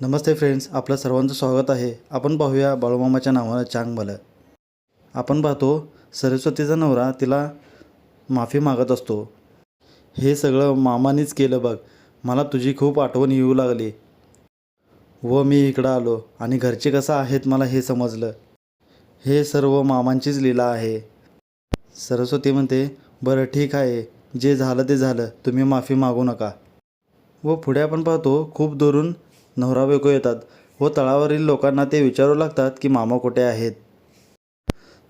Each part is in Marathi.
नमस्ते फ्रेंड्स आपलं सर्वांचं स्वागत आहे. आपण पाहूया बाळूमामाच्या नावानं चांगभलं आपण पाहतो सरस्वतीचा नवरा तिला माफी मागत असतो. हे सगळं मामानेच केलं बघ. मला तुझी खूप आठवण येऊ लागली. व मी इकडं आलो. आणि घरचे कसं आहेत मला हे समजलं. हे सर्व मामांचीच लीला आहे. सरस्वती म्हणते बरं ठीक आहे. जे झालं ते झालं. तुम्ही माफी मागू नका. व पुढे आपण पाहतो खूप दुरून नवरा बायको येतात व तळावरील लोकांना ते विचारू लागतात की मामा कुठे आहेत.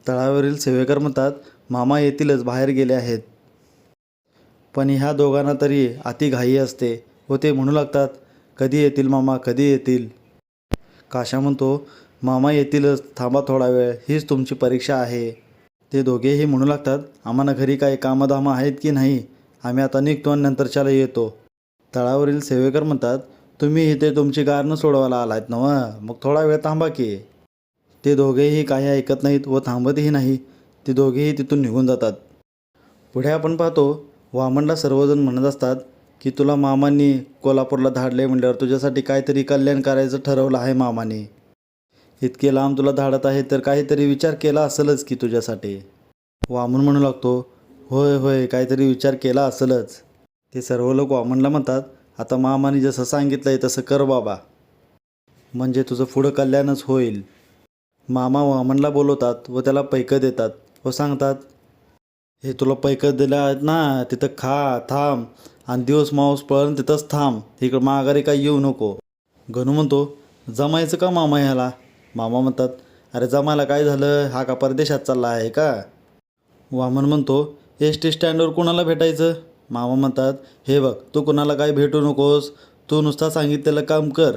तळावरील सेवेकर म्हणतात मामा येतीलच बाहेर गेले आहेत. पण ह्या दोघांना तरी अति घाई असते व ते म्हणू लागतात कधी येतील मामा कधी येतील? काशा म्हणतो मामा येतीलच थांबा थोडा वेळ हीच तुमची परीक्षा आहे. ते दोघेही म्हणू लागतात आम्हाला घरी काही कामधामं आहेत की नाही? आम्ही आता निघतो आणि नंतरच्याला येतो. तळावरील सेवेकर म्हणतात तुम्ही इथे तुमची गारणं न सोडवायला आलात ना मग थोडा वेळ थांबा की. ते दोघेही काही ऐकत नाहीत व थांबतही नाही. ते दोघेही तिथून निघून जातात. पुढे आपण पाहतो वामनला सर्वजण म्हणत असतात की तुला मामांनी कोल्हापूरला धाडले म्हटल्यावर तुझ्यासाठी काहीतरी कल्याण करायचं ठरवलं आहे मामाने. इतके लांब तुला धाडत आहे तर काहीतरी विचार केला असेलच की तुझ्यासाठी. वामन म्हणू लागतो होय होय काहीतरी विचार केला असेलच. ते सर्व लोक वामनला म्हणतात आता मामाने जसं सांगितलं आहे तसं कर बाबा. म्हणजे तुझं पुढं कल्याणच होईल. मामा वामनला बोलवतात व त्याला पैकं देतात. व सांगतात हे तुला पैकं दिलं आहेत ना तिथं खा थांब. आणि दिवस माऊस पळण तिथंच थांब. इकडं माघारी काही येऊ नको. गणू म्हणतो जमायचं का मामा ह्याला? मामा म्हणतात अरे जमायला काय झालं? हा का परदेशात चालला आहे का? वामन म्हणतो एस टी स्टँडवर कुणाला भेटायचं? मामा म्हणतात हे बघ तू कुणाला काही भेटू नकोस. तू नुसता सांगितलेलं काम कर.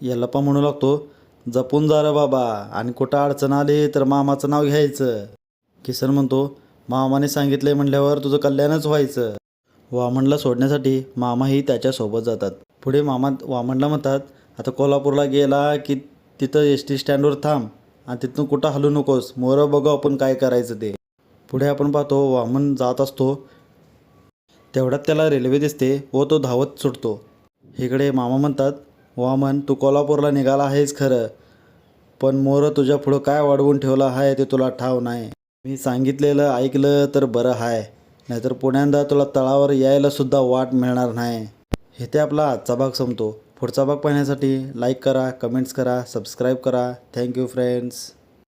यल्लप्पा म्हणू लागतो जपून जा रे बाबा आणि कुठं अडचण आली तर मामाचं नाव घ्यायचं. किसन म्हणतो मामाने सांगितले म्हणल्यावर तुझं कल्याणच व्हायचं. वामनला सोडण्यासाठी मामाही त्याच्यासोबत जातात. पुढे मामा वामनला म्हणतात आता कोल्हापूरला गेला की तिथं एस टी स्टँडवर थांब आणि तिथून कुठं हलू नकोस. मोरं बघू आपण काय करायचं ते. पुढे आपण पाहतो वामन जात असतो तेवढ्यात त्याला रेल्वे दिसते व तो धावत सुटतो. इकडे मामा म्हणतात वामन तू कोल्हापूरला निघाला आहेस खरं. पण मोरं तुझ्या पुढं काय वाढवून ठेवलं आहे ते तुला ठाव नाही. मी सांगितलेलं ऐकलं तर बरं आहे नाहीतर पुण्यांदा तुला तळावर यायलासुद्धा वाट मिळणार नाही. इथे आपला आजचा भाग संपतो. पुढचा भाग पाहण्यासाठी लाईक करा कमेंट्स करा सबस्क्राईब करा. Thank you friends